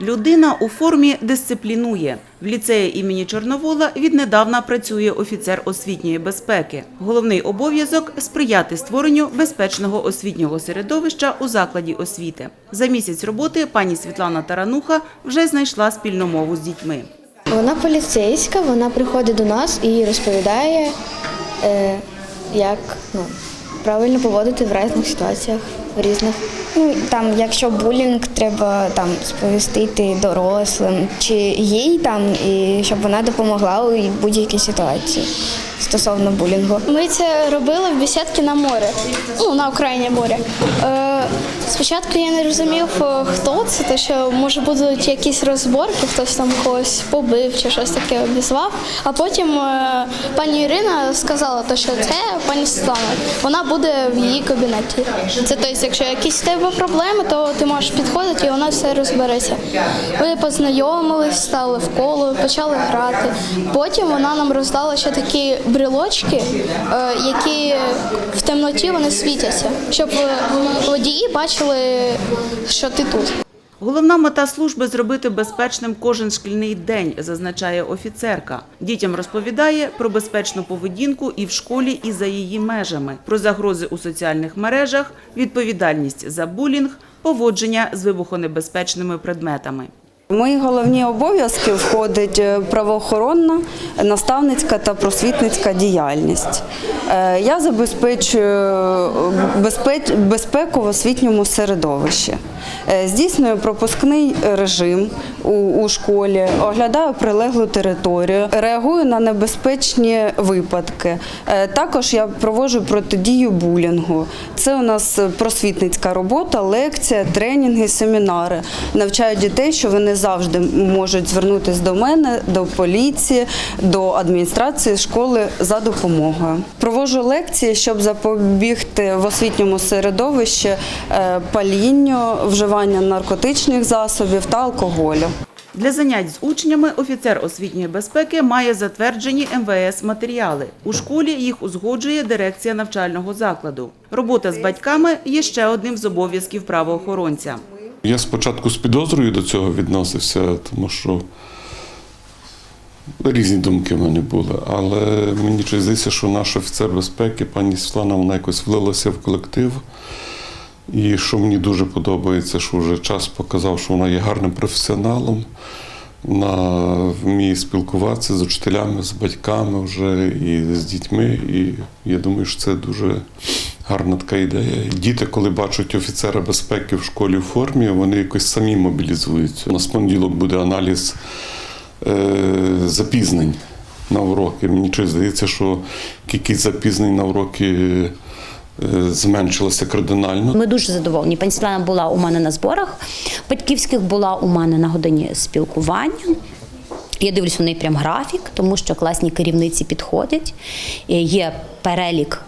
Людина у формі дисциплінує. В ліцеї імені Чорновола віднедавна працює офіцер освітньої безпеки. Головний обов'язок – сприяти створенню безпечного освітнього середовища у закладі освіти. За місяць роботи пані Світлана Тарануха вже знайшла спільну мову з дітьми. Вона поліцейська, вона приходить до нас і розповідає, е, як ну, правильно поводити в різних ситуаціях, в різних. Ну там, якщо булінг, треба там сповістити дорослим чи їй там, і щоб вона допомогла у будь-якій ситуації стосовно булінгу. Ми це робили в бесідці на море, ну на Україні моря. Спочатку я не розумів, е, хто це, то що може будуть якісь розборки, хтось там когось побив чи щось таке обізвав. А потім е, пані Ірина сказала, то, що це пані Світлана. Вона буде в її кабінеті. Це тобто, якщо якісь в тебе проблеми, то ти можеш підходити і вона все розбереться. Ми познайомились, стали в коло, почали грати. Потім вона нам роздала ще такі брелочки, е, які в темноті вони світяться, щоб водії бачили, що ти тут. Головна мета служби – зробити безпечним кожен шкільний день, зазначає офіцерка. Дітям розповідає про безпечну поведінку і в школі, і за її межами, про загрози у соціальних мережах, відповідальність за булінг, поводження з вибухонебезпечними предметами. Мої головні обов'язки входить е, правоохоронна, наставницька та просвітницька діяльність. Е, Я забезпечую безпеку в освітньому середовищі. Е, Здійснюю пропускний режим у, у школі, оглядаю прилеглу територію, реагую на небезпечні випадки. Е, Також я проводжу протидію булінгу. Це у нас просвітницька робота, лекція, тренінги, семінари. Навчаю дітей, що вони завжди можуть звернутися до мене, до поліції, до адміністрації школи за допомогою. Проводжу лекції, щоб запобігти в освітньому середовищі е, палінню, вживання наркотичних засобів та алкоголю. Для занять з учнями офіцер освітньої безпеки має затверджені МВС матеріали. У школі їх узгоджує дирекція навчального закладу. Робота з батьками є ще одним з обов'язків правоохоронця. Я спочатку з підозрою до цього відносився, тому що різні думки в мене були. Але мені здається, що наш офіцер безпеки, пані Світлана, вона якось влилася в колектив. І що мені дуже подобається, що вже час показав, що вона є гарним професіоналом. Вона вміє спілкуватися з учителями, з батьками вже і з дітьми. І я думаю, що це дуже гарна така ідея. Діти, коли бачать офіцера безпеки в школі в формі, вони якось самі мобілізуються. На понеділок буде аналіз е, запізнень на уроки. Мені щось здається, що кількість запізнень на уроки е, зменшилася кардинально. Ми дуже задоволені. Пані Світлана була у мене на зборах батьківських, була у мене на годині спілкування. Я дивлюсь неї прям графік, тому що класні керівниці підходять. Е, Є перелік.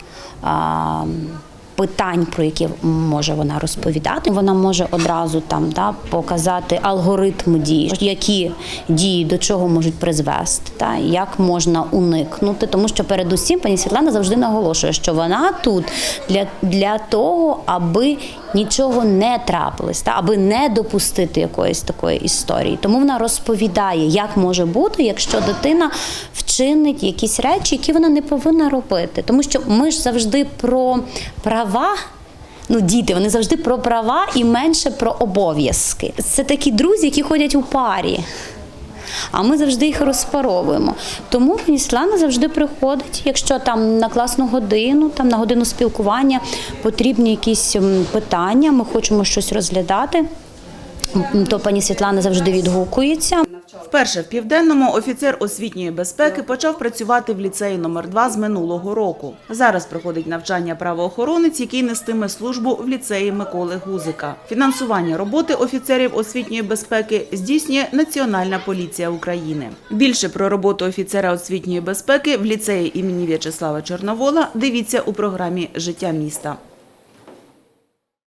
Питань, про які може вона розповідати, вона може одразу там да, показати алгоритм дій, які дії до чого можуть призвести, та як можна уникнути. Тому що передусім пані Світлана завжди наголошує, що вона тут для, для того, аби нічого не трапилось, та аби не допустити якоїсь такої історії. Тому вона розповідає, як може бути, якщо дитина вчинить якісь речі, які вона не повинна робити. Тому що ми ж завжди про права. Ну, діти, вони завжди про права і менше про обов'язки. Це такі друзі, які ходять у парі. А ми завжди їх розпаровуємо. Тому Світлана завжди приходить, якщо там на класну годину, там на годину спілкування потрібні якісь питання, ми хочемо щось розглядати, то пані Світлана завжди відгукується. Вперше в Південному офіцер освітньої безпеки почав працювати в ліцеї номер 2 з минулого року. Зараз проходить навчання правоохоронець, який нестиме службу в ліцеї Миколи Гузика. Фінансування роботи офіцерів освітньої безпеки здійснює Національна поліція України. Більше про роботу офіцера освітньої безпеки в ліцеї імені В'ячеслава Чорновола дивіться у програмі Життя міста.